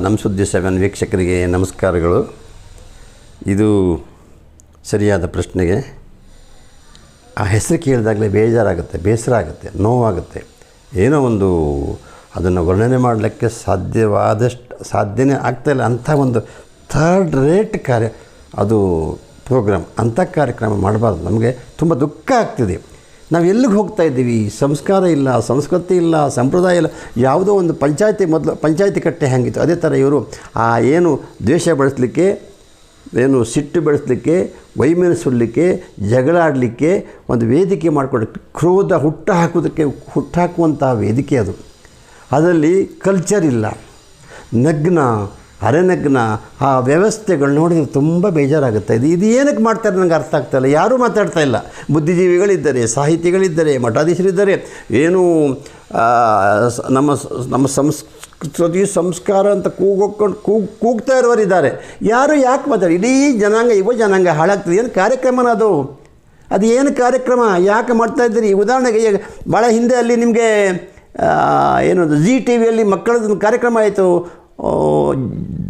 ನಮ್ಮ ಸುದ್ದಿ ಸೆವೆನ್ ವೀಕ್ಷಕರಿಗೆ ನಮಸ್ಕಾರಗಳು. ಇದು ಸರಿಯಾದ ಪ್ರಶ್ನೆಗೆ. ಆ ಹೆಸರು ಕೇಳಿದಾಗಲೇ ಬೇಜಾರಾಗುತ್ತೆ ಬೇಸರ ಆಗುತ್ತೆ ನೋವಾಗುತ್ತೆ. ಏನೋ ಒಂದು ಅದನ್ನು ವರ್ಣನೆ ಮಾಡಲಿಕ್ಕೆ ಸಾಧ್ಯವಾದಷ್ಟು, ಸಾಧ್ಯನೇ ಆಗ್ತಾಯಿಲ್ಲ ಅಂಥ ಒಂದು ಥರ್ಡ್ ರೇಟ್ ಕಾರ್ಯ, ಅದು ಪ್ರೋಗ್ರಾಮ್, ಅಂಥ ಕಾರ್ಯಕ್ರಮ ಮಾಡಬಾರ್ದು. ನಮಗೆ ತುಂಬ ದುಃಖ ಆಗ್ತಿದೆ. ನಾವು ಎಲ್ಲಿಗೆ ಹೋಗ್ತಾ ಇದ್ದೀವಿ? ಸಂಸ್ಕಾರ ಇಲ್ಲ, ಸಂಸ್ಕೃತಿ ಇಲ್ಲ, ಸಂಪ್ರದಾಯ ಇಲ್ಲ. ಯಾವುದೋ ಒಂದು ಪಂಚಾಯತಿ ಮೊದಲು, ಪಂಚಾಯತಿ ಕಟ್ಟೆ ಹೆಂಗಿತ್ತು? ಅದೇ ಥರ ಇವರು ಆ ಏನು ದ್ವೇಷ ಬಳಸಲಿಕ್ಕೆ, ಏನು ಸಿಟ್ಟು ಬೆಳೆಸಲಿಕ್ಕೆ ವೈಮನ ಸುಡಲಿಕ್ಕೆ ಜಗಳ ಆಡಲಿಕ್ಕೆ ಒಂದು ವೇದಿಕೆ ಮಾಡಿಕೊಡೋಕ್ಕೆ ಕ್ರೋಧ ಹುಟ್ಟು ಹಾಕೋದಕ್ಕೆ ಹುಟ್ಟಾಕುವಂಥ ವೇದಿಕೆ ಅದು. ಅದರಲ್ಲಿ ಕಲ್ಚರ್ ಇಲ್ಲ. ನಗ್ನ ಅರೆನಗ್ನ ಆ ವ್ಯವಸ್ಥೆಗಳು ನೋಡಿದ್ರೆ ತುಂಬ ಬೇಜಾರಾಗುತ್ತೆ. ಇದು ಇದು ಏನಕ್ಕೆ ಮಾಡ್ತಾರೆ ನನಗೆ ಅರ್ಥ ಆಗ್ತಾಯಿಲ್ಲ ಯಾರೂ ಮಾತಾಡ್ತಾ ಇಲ್ಲ. ಬುದ್ಧಿಜೀವಿಗಳಿದ್ದಾರೆ, ಸಾಹಿತಿಗಳಿದ್ದಾರೆ, ಮಠಾಧೀಶರಿದ್ದಾರೆ, ಏನು ನಮ್ಮ ನಮ್ಮ ಸಂಸ್ಕೃತಿ ಸಂಸ್ಕಾರ ಅಂತ ಕೂಗೋಕೊಂಡು ಕೂಗ್ ಕೂಗ್ತಾ ಇರೋರಿದ್ದಾರೆ ಯಾರು ಯಾಕೆ ಮಾತಾಡಿ? ಇಡೀ ಜನಾಂಗ, ಯುವ ಜನಾಂಗ ಹಾಳಾಗ್ತದೆ. ಏನು ಕಾರ್ಯಕ್ರಮನ ಅದು? ಅದು ಏನು ಕಾರ್ಯಕ್ರಮ? ಯಾಕೆ ಮಾಡ್ತಾ ಇದ್ದೀರಿ? ಉದಾಹರಣೆಗೆ ಭಾಳ ಹಿಂದೆ ಅಲ್ಲಿ ನಿಮಗೆ ಏನು ಜಿ ಟಿ ವಿಯಲ್ಲಿ ಮಕ್ಕಳದೊಂದು ಕಾರ್ಯಕ್ರಮ ಆಯಿತು.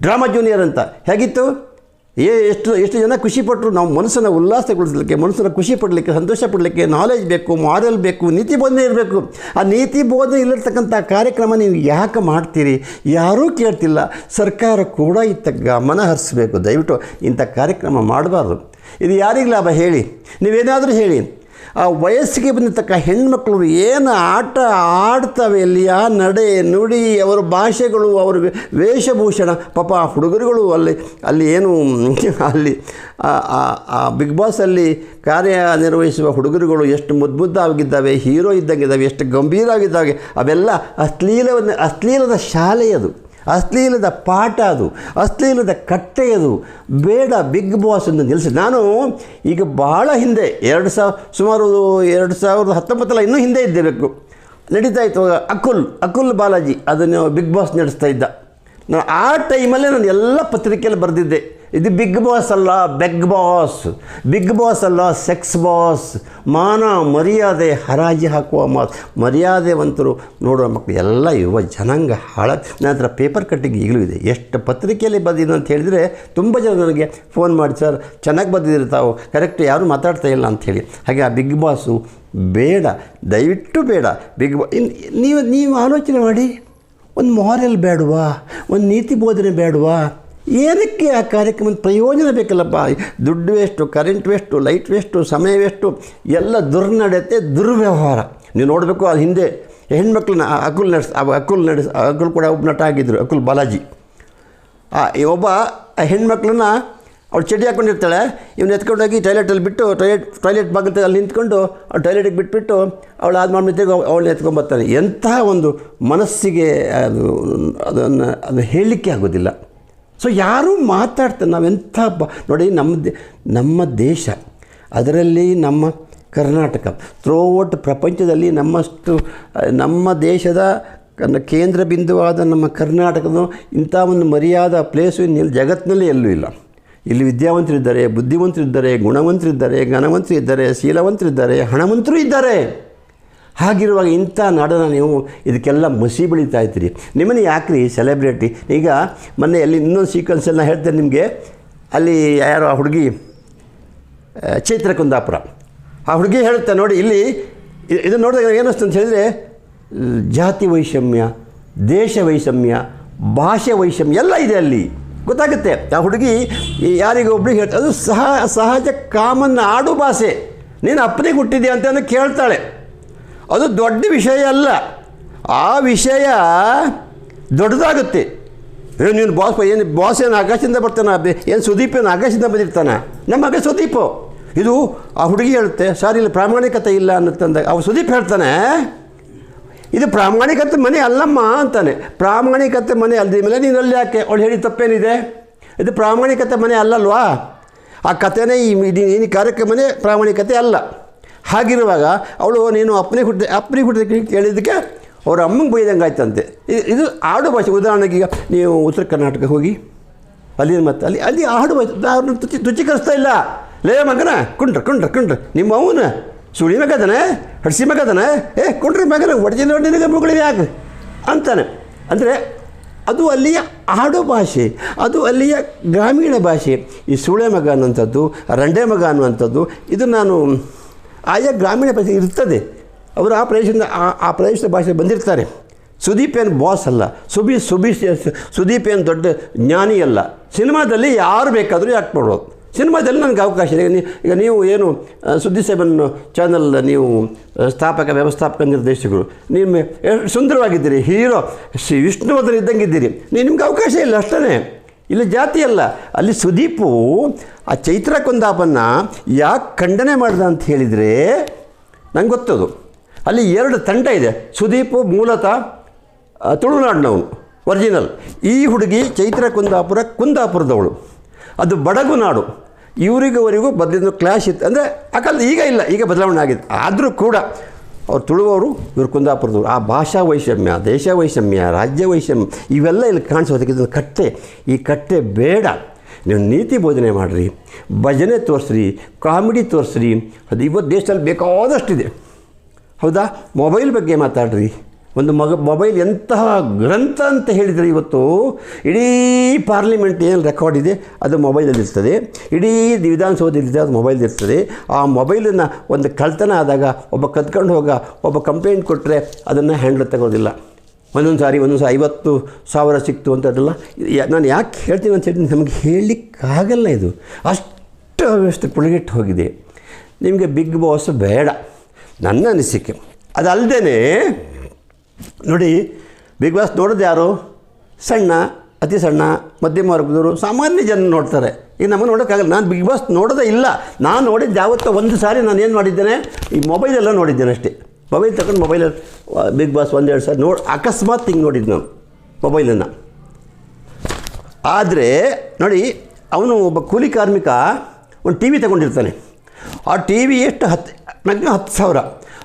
ಡ್ರಾಮಾ ಜೂನಿಯರ್ ಅಂತ. ಹೇಗಿತ್ತು? ಏ ಎಷ್ಟು ಎಷ್ಟು ಜನ ಖುಷಿಪಟ್ಟರು ನಾವು ಮನಸ್ಸನ್ನು ಉಲ್ಲಾಸಗೊಳಿಸಲಿಕ್ಕೆ, ಮನಸ್ಸನ್ನು ಖುಷಿ ಪಡಲಿಕ್ಕೆ, ಸಂತೋಷ ಪಡಲಿಕ್ಕೆ ನಾಲೆಜ್ ಬೇಕು ಮಾರಲ್ ಬೇಕು, ನೀತಿ ಬೋಧನೆ ಇರಬೇಕು. ಆ ನೀತಿ ಬೋಧನೆ ಇಲ್ಲಿರ್ತಕ್ಕಂಥ ಕಾರ್ಯಕ್ರಮ ನೀವು ಯಾಕೆ ಮಾಡ್ತೀರಿ? ಯಾರೂ ಕೇಳ್ತಿಲ್ಲ. ಸರ್ಕಾರ ಕೂಡ ಇತ್ತ ಗಮನ ಹರಿಸ್ಬೇಕು. ದಯವಿಟ್ಟು ಇಂಥ ಕಾರ್ಯಕ್ರಮ ಮಾಡಬಾರ್ದು. ಇದು ಯಾರಿಗೆ ಲಾಭ ಹೇಳಿ? ನೀವೇನಾದರೂ ಹೇಳಿ. ಆ ವಯಸ್ಸಿಗೆ ಬಂದಿರ್ತಕ್ಕ ಹೆಣ್ಮಕ್ಳು ಏನು ಆಟ ಆಡ್ತವೆ ಅಲ್ಲಿ ಆ ನಡೆ, ನುಡಿ, ಅವರ ಭಾಷೆಗಳು, ಅವರ ವೇಷಭೂಷಣ. ಪಾಪ ಆ ಹುಡುಗರುಗಳು ಅಲ್ಲಿ ಅಲ್ಲಿ ಏನು, ಅಲ್ಲಿ ಆ- ಬಿಗ್ ಬಾಸಲ್ಲಿ ಕಾರ್ಯನಿರ್ವಹಿಸುವ ಹುಡುಗರುಗಳು ಎಷ್ಟು ಮುದ್ದು ಮುದ್ದಾಗಿದ್ದಾವೆ ಹೀರೋ ಇದ್ದಂಗಿದ್ದಾವೆ, ಎಷ್ಟು ಗಂಭೀರವಾಗಿದ್ದಾವೆ ಅವೆಲ್ಲ ಅಶ್ಲೀಲವನ್ನು, ಅಶ್ಲೀಲದ ಶಾಲೆ ಅದು. ಅಶ್ಲೀಲದ ಪಾಠ ಅದು, ಅಶ್ಲೀಲದ ಕಟ್ಟೆ ಅದು. ಬೇಡ, ಬಿಗ್ ಬಾಸ್ ಅಂತ ನಿಲ್ಲಿಸಿ. ನಾನು ಈಗ ಭಾಳ ಹಿಂದೆ, ಎರಡು ಸಾವಿರ ಸುಮಾರು ಎರಡು ಸಾವಿರದ ಹತ್ತೊಂಬತ್ತಲ್ಲ ಇನ್ನೂ ಹಿಂದೆ ಇದ್ದಿರಬೇಕು ನಡೀತಾ ಇತ್ತು ಅಕುಲ್ ಅಕುಲ್ ಬಾಲಾಜಿ ಅದನ್ನು ಬಿಗ್ ಬಾಸ್ ನಡೆಸ್ತಾ ಇದ್ದ. ನಾನು ಆ ಟೈಮಲ್ಲೇ ನಾನು ಎಲ್ಲ ಪತ್ರಿಕೆಯಲ್ಲಿ ಬರೆದಿದ್ದೆ. ಇದು ಬಿಗ್ ಬಾಸ್ ಅಲ್ಲ, ಬೆಗ್ ಬಾಸ್. ಬಿಗ್ ಬಾಸ್ ಅಲ್ಲ, ಸೆಕ್ಸ್ ಬಾಸ್. ಮಾನ, ಮರ್ಯಾದೆ, ಹರಾಜಿ ಹಾಕುವ ಮಾತು. ಮರ್ಯಾದೆವಂತರು ನೋಡುವ ಮಕ್ಕಳು ಎಲ್ಲ ಯುವ ಜನಾಂಗ ಹಾಳ. ನಂತರ ಪೇಪರ್ ಕಟ್ಟಿಂಗ್ ಈಗಲೂ ಇದೆ. ಎಷ್ಟು ಪತ್ರಿಕೆಯಲ್ಲಿ ಬಂದಿದ್ದು ಅಂತ ಹೇಳಿದರೆ ತುಂಬ ಜನ ನನಗೆ ಫೋನ್ ಮಾಡಿ, ಸರ್, ಚೆನ್ನಾಗಿ ಬಂದಿದ್ದೀರಿ ತಾವು. ಕರೆಕ್ಟ್ ಯಾರೂ ಮಾತಾಡ್ತಾ ಇಲ್ಲ ಅಂಥೇಳಿ ಹಾಗೆ ಆ ಬಿಗ್ ಬಾಸು ಬೇಡ. ದಯವಿಟ್ಟು ಬೇಡ. ಬಿಗ್ ಬಾ ನೀವು ನೀವು ಆಲೋಚನೆ ಮಾಡಿ. ಒಂದು ಮಾರಲ್ ಬೇಡವಾ, ಒಂದು ನೀತಿ ಬೋಧನೆ ಬೇಡವಾ? ಏನಕ್ಕೆ ಆ ಕಾರ್ಯಕ್ರಮದ ಪ್ರಯೋಜನ ಬೇಕಲ್ಲಪ್ಪ? ದುಡ್ಡು waste current waste light waste, ಸಮಯ ವೇಸ್ಟು, ಎಲ್ಲ ದುರ್ನಡತೆ, ದುರ್ವ್ಯವಹಾರ. ನೀವು ನೋಡಬೇಕು ಅದು ಹಿಂದೆ ಹೆಣ್ಮಕ್ಳನ್ನ ಅಕುಲ್ ನಡೆಸ್ ಅಕುಲ್ ನಡೆಸ್, ಅಕುಲ್ ಕೂಡ ಒಬ್ಬ ನಟ ಆಗಿದ್ದರು ಅಕುಲ್ ಬಾಲಾಜಿ. ಒಬ್ಬ ಆ ಹೆಣ್ಮಕ್ಳನ್ನ ಅವಳು ಚಡಿ ಹಾಕ್ಕೊಂಡಿರ್ತಾಳೆ ಇವ್ನು ಎತ್ಕೊಂಡೋಗಿ ಟಾಯ್ಲೆಟಲ್ಲಿ ಬಿಟ್ಟು ಟಾಯ್ಲೆಟ್ ಟಾಯ್ಲೆಟ್ ಬಾಗಿಲು ಅಲ್ಲಿ ನಿಂತ್ಕೊಂಡು ಅವ್ಳು ಟಾಯ್ಲೆಟಿಗೆ ಬಿಟ್ಬಿಟ್ಟು ಅವಳು ಅದು ತಿರ್ಗಿ ಅವಳನ್ನ ಎತ್ಕೊಂಬರ್ತಾನೆ ಎಂತಹ ಒಂದು ಮನಸ್ಸಿಗೆ ಅದು, ಅದನ್ನು ಅದು ಹೇಳಲಿಕ್ಕೆ ಆಗೋದಿಲ್ಲ. ಸೊ ಯಾರೂ ಮಾತಾಡ್ತಾರೆ ನಾವೆಂಥ ಬ, ನೋಡಿ ನಮ್ಮ ನಮ್ಮ ದೇಶ, ಅದರಲ್ಲಿ ನಮ್ಮ ಕರ್ನಾಟಕ ಥ್ರೋಔಟ್ ಪ್ರಪಂಚದಲ್ಲಿ ನಮ್ಮಷ್ಟು, ನಮ್ಮ ದೇಶದ ಕೇಂದ್ರ ಬಿಂದುವಾದ ನಮ್ಮ ಕರ್ನಾಟಕದ ಇಂಥ ಒಂದು ಮರ್ಯಾದ ಪ್ಲೇಸು ಇಲ್ಲಿ ಜಗತ್ತಿನಲ್ಲಿ ಎಲ್ಲೂ ಇಲ್ಲ. ಇಲ್ಲಿ ವಿದ್ಯಾವಂತರಿದ್ದಾರೆ, ಬುದ್ಧಿವಂತರಿದ್ದಾರೆ, ಗುಣವಂತರಿದ್ದಾರೆ ಘನವಂತರಿದ್ದಾರೆ ಶೀಲವಂತರಿದ್ದಾರೆ, ಹಣವಂತರು ಇದ್ದಾರೆ. ಹಾಗಿರುವಾಗ ಇಂಥ ನಾಡನ್ನು ನೀವು ಇದಕ್ಕೆಲ್ಲ ಮಸಿ ಬೆಳೀತಾ ಇದ್ದೀರಿ. ನಿಮ್ಮನ್ನು ಯಾಕ್ರಿ ಸೆಲೆಬ್ರಿಟಿ ಈಗ ಮೊನ್ನೆ ಅಲ್ಲಿ ಇನ್ನೊಂದು ಸೀಕ್ವೆನ್ಸ್ ಎಲ್ಲ ಹೇಳ್ತೇನೆ ನಿಮಗೆ. ಅಲ್ಲಿ ಯಾರು ಆ ಹುಡುಗಿ ಚೈತ್ರ ಕುಂದಾಪುರ ಆ ಹುಡುಗಿ ಹೇಳುತ್ತೆ ನೋಡಿ, ಇಲ್ಲಿ ಇದು ನೋಡಿದಾಗ ಏನಿಸ್ತು ಅಂತ ಹೇಳಿದರೆ, ಜಾತಿ ವೈಷಮ್ಯ, ದೇಶ ವೈಷಮ್ಯ, ಭಾಷೆ ವೈಷಮ್ಯ ಎಲ್ಲ ಇದೆ ಅಲ್ಲಿ. ಗೊತ್ತಾಗುತ್ತೆ. ಆ ಹುಡುಗಿ ಯಾರಿಗೆ ಒಬ್ರಿಗೆ ಹೇಳ್ತಾ, ಅದು ಸಹ, ಸಹಜ ಕಾಮನ್ ಆಡು ಭಾಷೆ. ನೀನು ಅಪ್ಪನಿಗೆ ಹುಟ್ಟಿದ್ಯಾ ಅಂತ ಕೇಳ್ತಾಳೆ. ಅದು ದೊಡ್ಡ ವಿಷಯ ಅಲ್ಲ. ಆ ವಿಷಯ ದೊಡ್ಡದಾಗುತ್ತೆ. ಏನು ನೀನು ಬಾಸ್, ಏನು ಬಾಸ್ ಏನು ಆಕಾಶದಿಂದ ಬರ್ತಾನೆ? ಏನು ಸುದೀಪ್ ಏನು ಆಕಾಶದಿಂದ ಬಂದಿರ್ತಾನೆ? ನಮ್ಮ ಮಗ ಸುದೀಪು. ಇದು ಆ ಹುಡುಗಿ ಹೇಳುತ್ತೆ, ಸರ್, ಇಲ್ಲಿ ಪ್ರಾಮಾಣಿಕತೆ ಇಲ್ಲ ಅನ್ನತ್ತಂದಾಗ, ಅವ ಸುದೀಪ್ ಹೇಳ್ತಾನೆ ಇದು ಪ್ರಾಮಾಣಿಕತೆ ಮನೆ ಅಲ್ಲಮ್ಮ ಅಂತಾನೆ. ಪ್ರಾಮಾಣಿಕತೆ ಮನೆ ಅಲ್ಲದ ಮೇಲೆ ನೀನು ಯಾಕೆ? ಅವಳು ಹೇಳಿ ತಪ್ಪೇನಿದೆ? ಇದು ಪ್ರಾಮಾಣಿಕತೆ ಮನೆ ಅಲ್ಲಲ್ವಾ? ಆ ಕಥೆನೇ ಈ ಈ ಕಾರ್ಯಕ್ರಮನೇ ಪ್ರಾಮಾಣಿಕತೆ ಅಲ್ಲ. ಹಾಗಿರುವಾಗ ಅವಳು, ನೀನು ಅಪ್ಪನೇ ಹುಟ್ಟಿದ, ಅಪ್ಪನಿಗೆ ಹುಟ್ಟಿದ ಕೇಳಿದ್ದಕ್ಕೆ ಅವ್ರ ಅಮ್ಮಂಗೆ ಬೈದಂಗೆ ಆಯ್ತಂತೆ. ಇದು ಇದು ಆಡು ಭಾಷೆ. ಉದಾಹರಣೆಗೆ ಈಗ ನೀವು ಉತ್ತರ ಕರ್ನಾಟಕ ಹೋಗಿ, ಅಲ್ಲಿ ಮತ್ತೆ ಅಲ್ಲಿ ಅಲ್ಲಿ ಆಡು ಭಾಷೆ. ಅವ್ರನ್ನ ತುಚಿ ತುಚ್ಛೀಕರಿಸ್ತಾ ಇಲ್ಲ. ಲೇ ಮಗನ, ಕುಂಡ್ರ ಕುಂಡ್ರ ಕುಂಡ್ರ. ನಿಮ್ಮ ಅವನ ಸುಳಿ ಮಗದನೆ ಹಡ್ಸಿ ಮಗದನೆ ಏ, ಕೊಡ್ರಿ ಮಗನ, ಒಡಜಿನ ಒಡ್ಡಿನ ಮಗಳು ಯಾಕೆ? ಅಂತಾನೆ. ಅಂದರೆ ಅದು ಅಲ್ಲಿಯ ಆಡು ಭಾಷೆ, ಅದು ಅಲ್ಲಿಯ ಗ್ರಾಮೀಣ ಭಾಷೆ. ಈ ಸುಳೆ ಮಗ ಅನ್ನುವಂಥದ್ದು ರಂಡೆ ಮಗ ಅನ್ನುವಂಥದ್ದು, ಇದು ನಾನು ಆಯಾ ಗ್ರಾಮೀಣ ಭಾಷೆ ಇರ್ತದೆ. ಅವರು ಆ ಪ್ರದೇಶದಿಂದ ಆ- ಆ ಪ್ರದೇಶದ ಭಾಷೆ ಬಂದಿರ್ತಾರೆ. ಸುದೀಪ್ ಏನು ಬಾಸ್ ಅಲ್ಲ. ಸುಬಿ ಸುಬಿ, ಸುದೀಪ್ ಏನು ದೊಡ್ಡ ಜ್ಞಾನಿ ಅಲ್ಲ. ಸಿನಿಮಾದಲ್ಲಿ ಯಾರು ಬೇಕಾದರೂ ಯಾಕೆ ಮಾಡ್ಬೋದು ಸಿನಿಮಾದಲ್ಲಿ ನನಗೆ ಅವಕಾಶ ಇದೆ. ಈಗ ನೀವು ಏನು ಸುದ್ದಿ ಸೆವೆನ್ ಚಾನಲ್ ನೀವು ಸ್ಥಾಪಕ, ವ್ಯವಸ್ಥಾಪಕ ನಿರ್ದೇಶಕರು ನಿಮ್ಮ ಸುಂದರವಾಗಿದ್ದೀರಿ, ಹೀರೋ, ಶ್ರೀ ವಿಷ್ಣುವರ್ಧನ್ ಇದ್ದಂಗಿದ್ದೀರಿ. ನೀವು ನಿಮ್ಗೆ ಅವಕಾಶ ಇಲ್ಲ ಅಷ್ಟೇ ಇಲ್ಲಿ ಜಾತಿ ಅಲ್ಲ. ಅಲ್ಲಿ ಸುದೀಪು ಆ ಚೈತ್ರ ಕುಂದಾಪನ್ನ ಯಾಕೆ ಖಂಡನೆ ಮಾಡ್ದ ಅಂತ ಹೇಳಿದರೆ, ನಂಗೆ ಗೊತ್ತದು. ಅಲ್ಲಿ ಎರಡು ತಂಡ ಇದೆ. ಸುದೀಪು ಮೂಲತಃ ತುಳುನಾಡಿನವನು, ಒರಿಜಿನಲ್. ಈ ಹುಡುಗಿ ಚೈತ್ರ ಕುಂದಾಪುರ, ಕುಂದಾಪುರದವಳು. ಅದು ಬಡಗು ನಾಡು. ಇವರಿಗವರಿಗೂ ಬದಲಿನ ಕ್ಲಾಶ್ ಇತ್ತು. ಅಂದರೆ, ಆ ಕಾಲದ ಈಗ ಇಲ್ಲ, ಈಗ ಬದಲಾವಣೆ ಆಗಿದೆ. ಆದರೂ ಕೂಡ ಅವ್ರು ತುಳುವವರು, ಇವರು ಕುಂದಾಪುರದವರು, ಆ ಭಾಷಾ ವೈಷಮ್ಯ, ದೇಶ ವೈಷಮ್ಯ, ರಾಜ್ಯ ವೈಷಮ್ಯ, ಇವೆಲ್ಲ ಇಲ್ಲಿ ಕಾಣಿಸೋದಕ್ಕೆ ಕಟ್ಟೆ. ಈ ಕಟ್ಟೆ ಬೇಡ. ನೀವು ನೀತಿ ಬೋಧನೆ ಮಾಡಿರಿ, ಭಜನೆ ತೋರಿಸ್ರಿ, ಕಾಮಿಡಿ ತೋರಿಸ್ರಿ. ಅದು ಇವತ್ತು ದೇಶದಲ್ಲಿ ಬೇಕಾದಷ್ಟಿದೆ. ಹೌದಾ? ಮೊಬೈಲ್ ಬಗ್ಗೆ ಮಾತಾಡ್ರಿ. ಒಂದು ಮಗ, ಮೊಬೈಲ್ ಎಂತಹ ಗ್ರಂಥ ಅಂತ ಹೇಳಿದರೆ ಇವತ್ತು ಇಡೀ ಪಾರ್ಲಿಮೆಂಟ್ ಏನು ರೆಕಾರ್ಡ್ ಇದೆ, ಅದು ಮೊಬೈಲಲ್ಲಿ ಇರ್ತದೆ. ಇಡೀ ವಿಧಾನಸೌಧದಲ್ಲಿದೆ ಅದು ಮೊಬೈಲ್ ಇರ್ತದೆ. ಆ ಮೊಬೈಲನ್ನು ಒಂದು ಕಳ್ತನ ಆದಾಗ, ಒಬ್ಬ ಕದ್ಕೊಂಡು ಹೋಗ, ಒಬ್ಬ ಕಂಪ್ಲೇಂಟ್ ಕೊಟ್ಟರೆ ಅದನ್ನು ಹ್ಯಾಂಡಲ್ ತಗೋದಿಲ್ಲ. ಒಂದೊಂದು ಸಾರಿ ಒಂದೊಂದು ಸಾರಿ ಐವತ್ತು ಸಾವಿರ ಸಿಕ್ತು ಅಂತ ಅದೆಲ್ಲ ನಾನು ಯಾಕೆ ಹೇಳ್ತೀನಿ ಅಂತ ಹೇಳಿ ನಮಗೆ ಹೇಳಲಿಕ್ಕಾಗಲ್ಲ ಇದು. ಅಷ್ಟು ವ್ಯವಸ್ಥೆ ಪುಳಗಿಟ್ಟು ಹೋಗಿದೆ. ನಿಮಗೆ ಬಿಗ್ ಬಾಸ್ ಬೇಡ. ನನ್ನ ಅನಿಸಿಕೆ. ಅದಲ್ಲದೆ ನೋಡಿ ಬಿಗ್ ಬಾಸ್ ನೋಡೋದು ಯಾರು? ಸಣ್ಣ, ಅತಿ ಸಣ್ಣ, ಮಧ್ಯಮ ವರ್ಗದವರು, ಸಾಮಾನ್ಯ ಜನ ನೋಡ್ತಾರೆ. ಈಗ ನಮಗೆ ನೋಡೋಕ್ಕಾಗಲ್ಲ. ನಾನು ಬಿಗ್ ಬಾಸ್ ನೋಡೋದೇ ಇಲ್ಲ. ನಾನು ನೋಡಿದ್ದು ಯಾವತ್ತೋ ಒಂದು ಸಾರಿ ನಾನು ಏನು ಮಾಡಿದ್ದೇನೆ? ಈ ಮೊಬೈಲೆಲ್ಲ ನೋಡಿದ್ದೇನೆ ಅಷ್ಟೇ. ಮೊಬೈಲ್ ತಗೊಂಡು ಮೊಬೈಲಲ್ಲಿ ಬಿಗ್ ಬಾಸ್ ಒಂದೆರಡು ಸಾರಿ ನೋಡಿ, ಅಕಸ್ಮಾತ್ ಹಿಂಗೆ ನೋಡಿದ್ದು ನಾನು ಮೊಬೈಲನ್ನು ಆದರೆ, ನೋಡಿ, ಅವನು ಒಬ್ಬ ಕೂಲಿ ಕಾರ್ಮಿಕ, ಒಂದು ಟಿ ವಿ ತಗೊಂಡಿರ್ತಾನೆ. ಆ ಟಿ ವಿ ಎಷ್ಟು ಹತ್ತು ನನಗೆ ಹತ್ತು ಸಾವಿರ.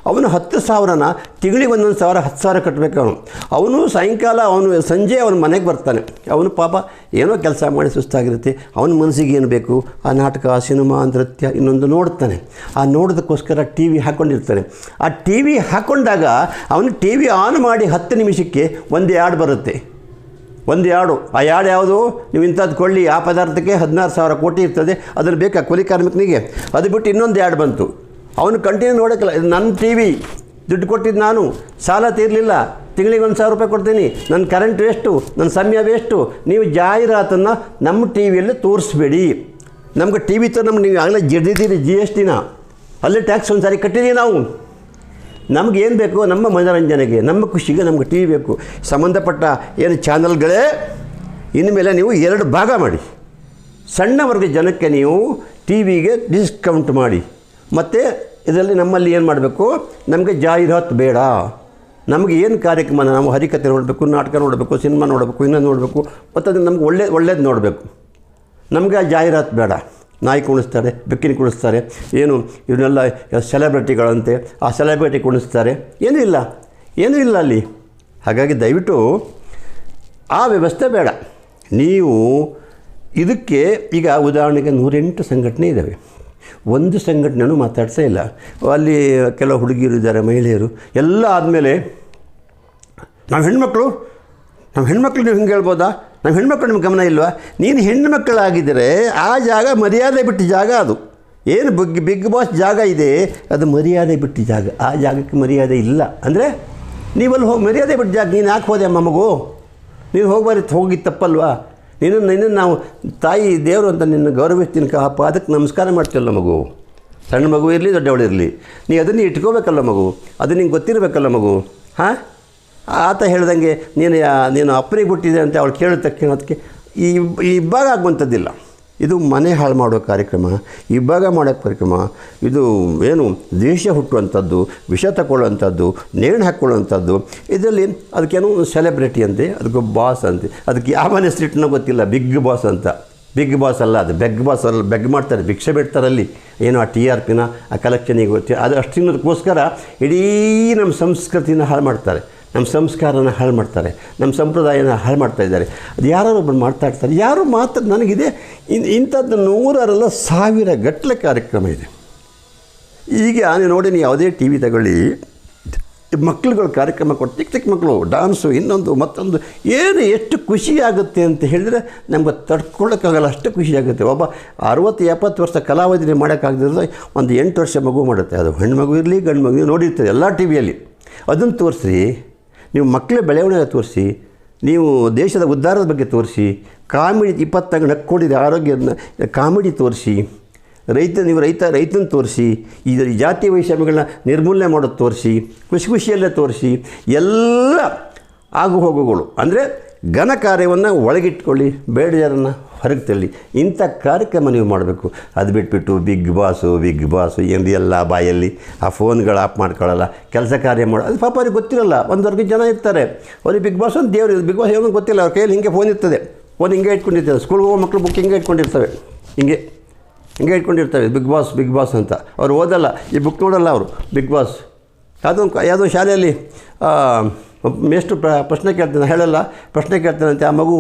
ಅವನು ಹತ್ತು ಸಾವಿರನ ತಿಂಗಳಿಗೆ ಒಂದೊಂದು ಸಾವಿರ, ಹತ್ತು ಸಾವಿರ ಕಟ್ಟಬೇಕು ಅವನು. ಅವನು ಸಾಯಂಕಾಲ ಅವನು ಸಂಜೆ ಅವನ ಮನೆಗೆ ಬರ್ತಾನೆ. ಅವನು ಪಾಪ ಏನೋ ಕೆಲಸ ಮಾಡಿ ಸುಸ್ತಾಗಿರುತ್ತೆ. ಅವನ ಮನಸ್ಸಿಗೆ ಏನು ಬೇಕು? ಆ ನಾಟಕ ಸಿನಿಮಾ ನೃತ್ಯ ಇನ್ನೊಂದು ನೋಡ್ತಾನೆ. ಆ ನೋಡೋದಕ್ಕೋಸ್ಕರ ಟಿ ವಿ ಹಾಕ್ಕೊಂಡಿರ್ತಾನೆ ಆ ಟಿ ವಿ ಹಾಕ್ಕೊಂಡಾಗ ಅವನು ಟಿ ವಿ ಆನ್ ಮಾಡಿ ಹತ್ತು ನಿಮಿಷಕ್ಕೆ ಒಂದು ಯಾಡ್ ಬರುತ್ತೆ. ಒಂದು ಯಾಡು. ಆ ಯಾಡು ಯಾವುದು? ನೀವು ಇಂಥದ್ದು ಕೊಳ್ಳಿ. ಆ ಪದಾರ್ಥಕ್ಕೆ ಹದಿನಾರು ಸಾವಿರ ಕೋಟಿ ಇರ್ತದೆ. ಅದನ್ನು ಬೇಕಾ ಕೂಲಿ ಕಾರ್ಮಿಕನಿಗೆ? ಅದು ಬಿಟ್ಟು ಇನ್ನೊಂದು ಯಾಡ್ ಬಂತು. ಅವನು ಕಂಟಿನ್ಯೂ ನೋಡೋಕ್ಕಿಲ್ಲ. ಇದು ನನ್ನ ಟಿ ವಿ ದುಡ್ಡು ಕೊಟ್ಟಿದ್ದು ನಾನು. ಸಾಲ ತೀರಲಿಲ್ಲ. ತಿಂಗಳಿಗೆ ಒಂದು ಸಾವಿರ ರೂಪಾಯಿ ಕೊಡ್ತೀನಿ. ನನ್ನ ಕರೆಂಟ್ ವೇಸ್ಟು ನನ್ನ ಸಮಯ ವೇಸ್ಟು ನೀವು ಜಾಹೀರಾತನ್ನು ನಮ್ಮ ಟಿ ವಿಯಲ್ಲಿ ತೋರಿಸ್ಬೇಡಿ. ನಮ್ಗೆ ಟಿ ವಿ ತ ನಮ್ಗೆ ನೀವು ಆಗಲೇ ಜಡ್ದಿದ್ದೀರಿ ಜಿ ಎಸ್ ಟಿನ ಅಲ್ಲಿ ಟ್ಯಾಕ್ಸ್ ಒಂದು ಸಾರಿ ಕಟ್ಟಿದ್ದೀವಿ ನಾವು. ಏನು ಬೇಕು? ನಮ್ಮ ಮನೋರಂಜನೆಗೆ, ನಮ್ಮ ಖುಷಿಗೆ ನಮ್ಗೆ ಟಿ ವಿ ಬೇಕು. ಸಂಬಂಧಪಟ್ಟ ಏನು ಚಾನಲ್ಗಳೇ, ಇನ್ಮೇಲೆ ನೀವು ಎರಡು ಭಾಗ ಮಾಡಿ. ಸಣ್ಣ ವರ್ಗದ ಜನಕ್ಕೆ ನೀವು ಟಿ ವಿಗೆ ಡಿಸ್ಕೌಂಟ್ ಮಾಡಿ. ಮತ್ತು ಇದರಲ್ಲಿ ನಮ್ಮಲ್ಲಿ ಏನು ಮಾಡಬೇಕು? ನಮಗೆ ಜಾಹೀರಾತು ಬೇಡ. ನಮಗೆ ಏನು ಕಾರ್ಯಕ್ರಮ ನಾವು ಹರಿಕತೆ ನೋಡಬೇಕು, ನಾಟಕ ನೋಡಬೇಕು, ಸಿನಿಮಾ ನೋಡಬೇಕು ಇನ್ನೊಂದು ನೋಡಬೇಕು, ಮತ್ತು ಅದು ನಮ್ಗೆ ಒಳ್ಳೆ ಒಳ್ಳೇದು ನೋಡಬೇಕು. ನಮಗೆ ಆ ಜಾಹೀರಾತು ಬೇಡ. ನಾಯಿ ಕುಣಿಸ್ತಾರೆ, ಬೆಕ್ಕಿನ ಕುಣಿಸ್ತಾರೆ, ಏನು ಇವನ್ನೆಲ್ಲ ಸೆಲೆಬ್ರಿಟಿಗಳಂತೆ ಆ ಸೆಲೆಬ್ರಿಟಿ ಕುಣಿಸ್ತಾರೆ. ಏನೂ ಇಲ್ಲ. ಏನೂ ಇಲ್ಲ ಅಲ್ಲಿ. ಹಾಗಾಗಿ ದಯವಿಟ್ಟು ಆ ವ್ಯವಸ್ಥೆ ಬೇಡ. ನೀವು ಇದಕ್ಕೆ ಈಗ ಉದಾಹರಣೆಗೆ ನೂರೆಂಟು ಸಂಘಟನೆ ಇದ್ದಾವೆ. ಒಂದು ಸಂಘಟನೆನೂ ಮಾತಾಡ್ತಾ ಇಲ್ಲ. ಅಲ್ಲಿ ಕೆಲವು ಹುಡುಗಿಯರು ಇದ್ದಾರೆ, ಮಹಿಳೆಯರು. ಎಲ್ಲ ಆದಮೇಲೆ ನಾವು ಹೆಣ್ಮಕ್ಳು, ನಮ್ಮ ಹೆಣ್ಮಕ್ಳು ನೀವು ಹಿಂಗೆ ಹೇಳ್ಬೋದಾ? ನಮ್ಮ ಹೆಣ್ಮಕ್ಳು ನಿಮ್ಗೆ ಗಮನ ಇಲ್ವಾ? ನೀನು ಹೆಣ್ಮಕ್ಕಳಾಗಿದ್ದರೆ ಆ ಜಾಗ ಮರ್ಯಾದೆ ಬಿಟ್ಟ ಜಾಗ ಅದು. ಏನು ಬಿಗ್ ಬಿಗ್ ಬಾಸ್ ಜಾಗ ಇದೆ, ಅದು ಮರ್ಯಾದೆ ಬಿಟ್ಟ ಜಾಗ. ಆ ಜಾಗಕ್ಕೆ ಮರ್ಯಾದೆ ಇಲ್ಲ. ಅಂದರೆ ನೀವಲ್ಲಿ ಹೋಗಿ ಮರ್ಯಾದೆ ಬಿಟ್ಟ ಜಾಗ, ನೀನು ಯಾಕೆ ಹೋದೆ ಅಮ್ಮ ಮಗು? ನೀನು ಹೋಗ್ಬಾರಿ ಹೋಗಿ ತಪ್ಪಲ್ವಾ? ನೀನು ನಿನ್ನ ನಾವು ತಾಯಿ ದೇವರು ಅಂತ ನಿನ್ನ ಗೌರವಿಸ್ತೀನಿ ಕಾಪ ಅದಕ್ಕೆ ನಮಸ್ಕಾರ ಮಾಡ್ತೀವಲ್ಲ ಮಗು? ಸಣ್ಣ ಮಗು ಇರಲಿ ದೊಡ್ಡವಳಿರಲಿ ನೀ ಅದನ್ನು ಇಟ್ಕೋಬೇಕಲ್ಲ ಮಗು? ಅದು ನಿಂಗೆ ಗೊತ್ತಿರಬೇಕಲ್ಲ ಮಗು? ಹಾಂ? ಆತ ಹೇಳ್ದಂಗೆ, ನೀನು ನೀನು ಅಪ್ಪನಿಗೆ ಬಿಟ್ಟಿದೆ ಅಂತ ಅವಳು ಕೇಳಿದ ತಕ್ಷಣ ಅದಕ್ಕೆ ಈ ಈ ಇಬ್ಬಾಗ ಆಗುವಂಥದ್ದಿಲ್ಲ. ಇದು ಮನೆ ಹಾಳು ಮಾಡೋ ಕಾರ್ಯಕ್ರಮ ಇಬ್ಬಾಗ ಮಾಡೋ ಕಾರ್ಯಕ್ರಮ, ಇದು ಏನು ದ್ವೇಷ ಹುಟ್ಟುವಂಥದ್ದು, ವಿಷ ತಗೊಳ್ಳುವಂಥದ್ದು, ನೇಣು ಹಾಕ್ಕೊಳ್ಳುವಂಥದ್ದು ಇದರಲ್ಲಿ ಅದಕ್ಕೇನೋ ಸೆಲೆಬ್ರಿಟಿ ಅಂತೆ, ಅದಕ್ಕೆ ಬಾಸ್ ಅಂತೆ, ಅದಕ್ಕೆ ಯಾವ ಮನೆ ಹೆಸರಿಟ್ಟನೋ ಗೊತ್ತಿಲ್ಲ ಬಿಗ್ ಬಾಸ್ ಅಂತ. ಬಿಗ್ ಬಾಸ್ ಅಲ್ಲ ಅದು ಬೆಗ್ ಬಾಸ್ ಅಲ್ಲ ಬೆಗ್ ಮಾಡ್ತಾರೆ, ಭಿಕ್ಷೆ ಬಿಡ್ತಾರೆ ಅಲ್ಲಿ ಏನೋ ಆ ಟಿ ಆರ್ ಪಿನ ಆ ಕಲೆಕ್ಷನಿಗೆ ಗೊತ್ತಿಲ್ಲ. ಅದು ಅಷ್ಟು ತಿನ್ನೋದಕ್ಕೋಸ್ಕರ ಇಡೀ ನಮ್ಮ ಸಂಸ್ಕೃತಿನ ಹಾಳು ಮಾಡ್ತಾರೆ. ನಮ್ಮ ಸಂಸ್ಕಾರನ ಹಾಳು ಮಾಡ್ತಾರೆ. ನಮ್ಮ ಸಂಪ್ರದಾಯನ ಹಾಳು ಮಾಡ್ತಾ ಇದ್ದಾರೆ. ಅದು ಯಾರೋ ಒಬ್ಬರು ಮಾಡ್ತಾ ಇರ್ತಾರೆ. ಯಾರು ಮಾತ್ರ ನನಗಿದೆ, ಇನ್, ಇಂಥದ್ದು ನೂರರಲ್ಲ ಸಾವಿರ ಗಟ್ಟಲೆ ಕಾರ್ಯಕ್ರಮ ಇದೆ. ಈಗ ನೀವು ನೋಡಿ, ನೀವು ಯಾವುದೇ ಟಿ ವಿ ತಗೊಳ್ಳಿ, ಮಕ್ಳುಗಳು ಕಾರ್ಯಕ್ರಮ ಕೊಟ್ಟು, ಚಿಕ್ಕ ಚಿಕ್ಕ ಮಕ್ಕಳು ಡಾನ್ಸು, ಇನ್ನೊಂದು, ಮತ್ತೊಂದು, ಏನು ಎಷ್ಟು ಖುಷಿಯಾಗುತ್ತೆ ಅಂತ ಹೇಳಿದರೆ, ನಮ್ಗೆ ತಡ್ಕೊಳ್ಳೋಕ್ಕಾಗಲ್ಲ, ಅಷ್ಟು ಖುಷಿಯಾಗುತ್ತೆ ಒಬ್ಬ ಅರುವತ್ತು, ಎಪ್ಪತ್ತು ವರ್ಷ ಕಲಾವಿದರಿಗೆ ಮಾಡೋಕ್ಕಾಗದಿರೋದು ಒಂದು ಎಂಟು ವರ್ಷ ಮಗು ಮಾಡುತ್ತೆ. ಅದು ಹೆಣ್ಣು ಮಗು ಇರಲಿ, ಗಂಡು ಮಗು ನೋಡಿರ್ತದೆ ಎಲ್ಲ ಟಿ ವಿಯಲ್ಲಿ. ಅದನ್ನು ತೋರಿಸಿ ನೀವು ಮಕ್ಕಳ ಬೆಳವಣಿಗೆ ತೋರಿಸಿ, ನೀವು ದೇಶದ ಉದ್ಧಾರದ ಬಗ್ಗೆ ತೋರಿಸಿ, ಕಾಮಿಡಿ ಇಪ್ಪತ್ತಾಗ ನಕ್ಕೊಂಡಿದೆ, ಆರೋಗ್ಯದ ಕಾಮಿಡಿ ತೋರಿಸಿ, ರೈತ, ನೀವು ರೈತ, ರೈತನ ತೋರಿಸಿ ಈ ಜಾತಿ ವೈಷಮ್ಯಗಳನ್ನ ನಿರ್ಮೂಲನೆ ಮಾಡೋದು ತೋರಿಸಿ, ಖುಷಿ ಖುಷಿಯಲ್ಲೇ ತೋರಿಸಿ, ಎಲ್ಲ ಆಗು ಹೋಗುಗಳು ಅಂದರೆ ಘನ ಕಾರ್ಯವನ್ನು ಒಳಗಿಟ್ಕೊಳ್ಳಿ ಬೇಡಜಾರನ್ನು ಹೊರಗೆ ತಳ್ಳಿ. ಇಂಥ ಕಾರ್ಯಕ್ರಮ ನೀವು ಮಾಡಬೇಕು. ಅದು ಬಿಟ್ಬಿಟ್ಟು ಬಿಗ್ ಬಾಸು ಬಿಗ್ ಬಾಸು ಎಂದು ಎಲ್ಲ ಬಾಯಲ್ಲಿ ಆ ಫೋನ್ಗಳು ಆಫ್ ಮಾಡ್ಕೊಳ್ಳಲ್ಲ, ಕೆಲಸ ಕಾರ್ಯ ಮಾಡೋ. ಅದು ಪಾಪ ಅವ್ರಿಗೆ ಗೊತ್ತಿರಲ್ಲ. ಒಂದವರೆಗೆ ಜನ ಇರ್ತಾರೆ. ಅವ್ರಿಗೆ ಬಿಗ್ ಬಾಸ್ ಅಂತ ದೇವರು ಬಿಗ್ ಬಾಸ್ ಏನೋ ಗೊತ್ತಿಲ್ಲ. ಅವ್ರ ಕೈಯಲ್ಲಿ ಹಿಂಗೆ ಫೋನ್ ಇರ್ತದೆ. ಫೋನ್ ಹಿಂಗೆ ಇಟ್ಕೊಂಡಿರ್ತದೆ. ಸ್ಕೂಲ್ಗೆ ಹೋಗೋ ಮಕ್ಕಳು ಬುಕ್ ಹಿಂಗೆ ಇಟ್ಕೊಂಡಿರ್ತವೆ. ಹಿಂಗೆ ಹಿಂಗೆ ಇಟ್ಕೊಂಡಿರ್ತವೆ. ಬಿಗ್ ಬಾಸ್ ಬಿಗ್ ಬಾಸ್ ಅಂತ. ಅವ್ರು ಓದಲ್ಲ. ಈ ಬುಕ್ ನೋಡಲ್ಲ ಅವರು. Big boss. ಯಾವುದೋ ಯಾವುದೋ ಶಾಲೆಯಲ್ಲಿ ಪ್ರ ಪ್ರಶ್ನೆ ಕೇಳ್ತಾನೆ, ಹೇಳಲ್ಲ, ಪ್ರಶ್ನೆ ಕೇಳ್ತಾನಂತೆ ಆ ಮಗು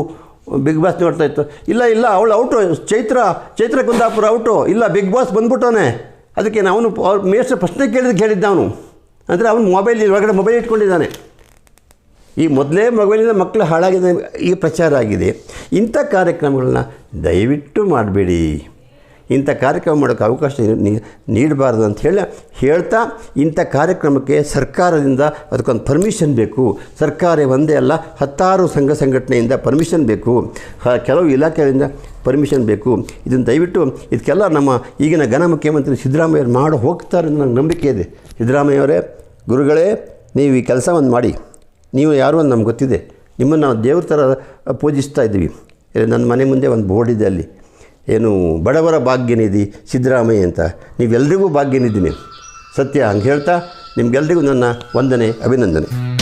ಬಿಗ್ ಬಾಸ್ ನೋಡ್ತಾ ಇತ್ತು. ಇಲ್ಲ ಇಲ್ಲ, ಅವಳು ಔಟು ಚೈತ್ರ ಚೈತ್ರ ಕುಂದಾಪುರ ಔಟು ಇಲ್ಲ ಬಿಗ್ ಬಾಸ್ ಬಂದ್ಬಿಟ್ಟವನೆ. ಅದಕ್ಕೆ ಅವನು ಅವ್ರ ಪ್ರಶ್ನೆ ಕೇಳಿದಕ್ಕೆ ಹೇಳಿದ್ದ ಅವನು. ಅಂದರೆ ಅವನು ಮೊಬೈಲ್ ಒಳಗಡೆ ಮೊಬೈಲ್ ಇಟ್ಕೊಂಡಿದ್ದಾನೆ. ಈ ಮೊದಲೇ ಮೊಬೈಲಿಂದ ಮಕ್ಕಳು ಹಾಳಾಗಿದೆ, ಈ ಪ್ರಚಾರ ಆಗಿದೆ. ಇಂಥ ಕಾರ್ಯಕ್ರಮಗಳನ್ನ ದಯವಿಟ್ಟು ಮಾಡಬೇಡಿ. ಇಂಥ ಕಾರ್ಯಕ್ರಮ ಮಾಡೋಕ್ಕೆ ಅವಕಾಶ ನೀಡಬಾರ್ದು ಅಂತ ಹೇಳಿ ಹೇಳ್ತಾ ಇಂಥ ಕಾರ್ಯಕ್ರಮಕ್ಕೆ ಸರ್ಕಾರದಿಂದ ಅದಕ್ಕೊಂದು ಪರ್ಮಿಷನ್ ಬೇಕು. ಸರ್ಕಾರ ಒಂದೇ ಅಲ್ಲ, ಹತ್ತಾರು ಸಂಘ ಸಂಘಟನೆಯಿಂದ ಪರ್ಮಿಷನ್ ಬೇಕು. ಕೆಲವು ಇಲಾಖೆಗಳಿಂದ ಪರ್ಮಿಷನ್ ಬೇಕು. ಇದನ್ನು ದಯವಿಟ್ಟು ಇದಕ್ಕೆಲ್ಲ ನಮ್ಮ ಈಗಿನ ಘನ ಮುಖ್ಯಮಂತ್ರಿ ಅವ್ರು ಮಾಡಿ ಹೋಗ್ತಾರೆ ಅನ್ನೋ ನನಗೆ ನಂಬಿಕೆ ಇದೆ. ಸಿದ್ದರಾಮಯ್ಯವರೇ, ಗುರುಗಳೇ, ನೀವು ಈ ಕೆಲಸವನ್ನು ಮಾಡಿ. ನೀವು ಯಾರು ಅಂತ ನಮ್ಗೆ ಗೊತ್ತಿದೆ. ನಿಮ್ಮನ್ನು ನಾವು ದೇವ್ರ ಥರ ಪೂಜಿಸ್ತಾ ಇದ್ದೀವಿ. ನನ್ನ ಮನೆ ಮುಂದೆ ಒಂದು ಬೋರ್ಡ್ ಇದೆ ಅಲ್ಲಿ. ಏನು ಬಡವರ ಭಾಗ್ಯನಿಧಿ ಸಿದ್ದರಾಮಯ್ಯ ಅಂತ. ನೀವೆಲ್ರಿಗೂ ಭಾಗ್ಯನಿದ್ದೀನಿ ಸತ್ಯ ಹಂಗೆ ಹೇಳ್ತಾ ನಿಮಗೆಲ್ರಿಗೂ ನನ್ನ ವಂದನೆ ಅಭಿನಂದನೆ.